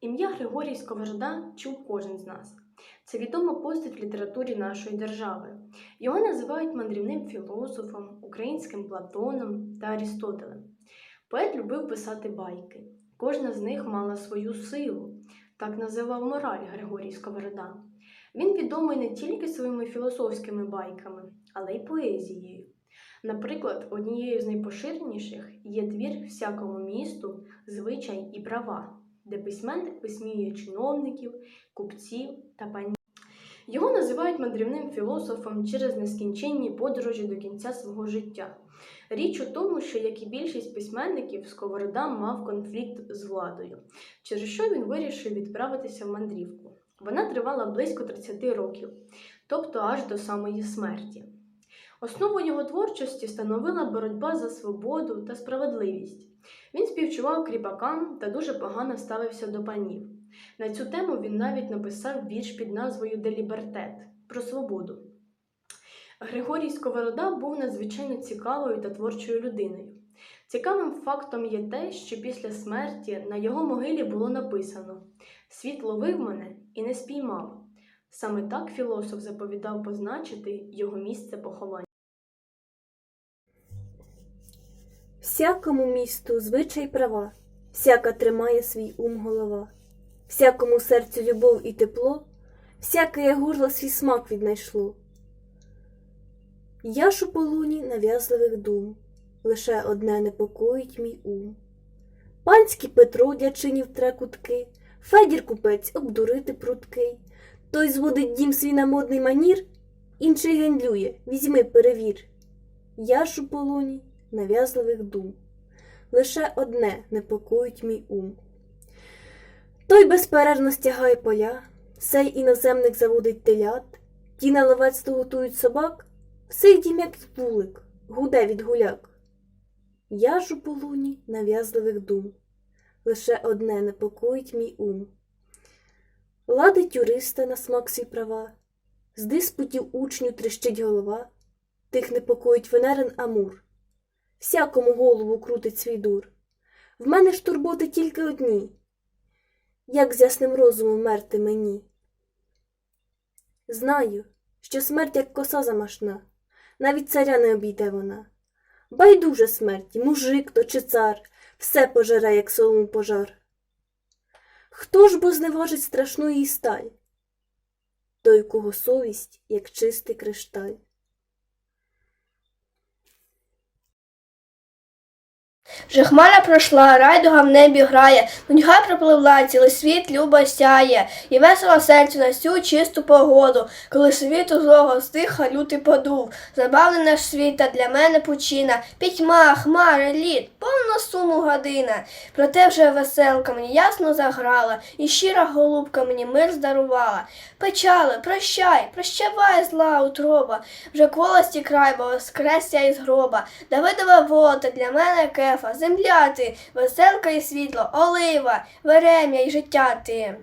Ім'я Григорій Сковорода чув кожен з нас. Це відома постать в літературі нашої держави. Його називають мандрівним філософом, українським Платоном та Арістотелем. Поет любив писати байки. Кожна з них мала свою силу, так називав мораль Григорій Сковорода. Він відомий не тільки своїми філософськими байками, але й поезією. Наприклад, однією з найпоширеніших є твір всякому місту, звичай і права, де письменник висміює чиновників, купців та панів. Його називають мандрівним філософом через нескінченні подорожі до кінця свого життя. Річ у тому, що, як і більшість письменників, Сковорода мав конфлікт з владою, через що він вирішив відправитися в мандрівку. Вона тривала близько 30 років, тобто аж до самої смерті. Основу його творчості становила боротьба за свободу та справедливість. Він співчував кріпакам та дуже погано ставився до панів. На цю тему він навіть написав вірш під назвою Делібертет про свободу. Григорій Сковорода був надзвичайно цікавою та творчою людиною. Цікавим фактом є те, що після смерті на його могилі було написано Світ ловив мене і не спіймав. Саме так філософ заповідав позначити його місце поховання. Всякому місту звичай права, всяка тримає свій ум голова, всякому серцю любов і тепло, всяке горло свій смак віднайшло. Я ж у полуні нав'язливих дум, лише одне непокоїть мій ум. Панський Петро дячинів тре кутки, Федір купець обдурити пруткий. Той зводить дім свій на модний манір, інший гендлює, візьми, перевір. Я ж у полоні нав'язливих дум. Лише одне непокоїть мій ум. Той безперервно стягає поля, сей іноземник заводить телят, ті на ловецтво готують собак, сей дім як вулик, гуде від гуляк. Я ж у полуні нав'язливих дум. Лише одне непокоїть мій ум. Ладить юриста на смак свій права, з диспутів учню трещить голова, тих непокоїть венерин Амур всякому голову крутить свій дур. В мене ж турботи тільки одні, як з ясним розумом мерти мені. Знаю, що смерть, як коса замашна, навіть царя не обійде вона. Байдуже смерті, мужик то чи цар, все пожере, як солому пожар. Хто ж бо зневажить страшну її сталь? Той, кого совість, як чистий кришталь. Вже хмара пройшла, райдуга в небі грає, нудьга пропливла, цілий світ любо сяє, і весело серцю на всю чисту погоду, коли світу злого стиха лютий подув. Забавний наш світ, та для мене пучина, пітьма, хмари, лід, повна суму година. Проте вже веселка мені ясно заграла, і щира голубка мені мир здарувала. Печали, прощай, прощавай, зла утроба, вже колості край, бо воскрес я із гроба. Давидова вода для мене кефа, земля ти, веселка і світло, олива, верем'я і життя ти.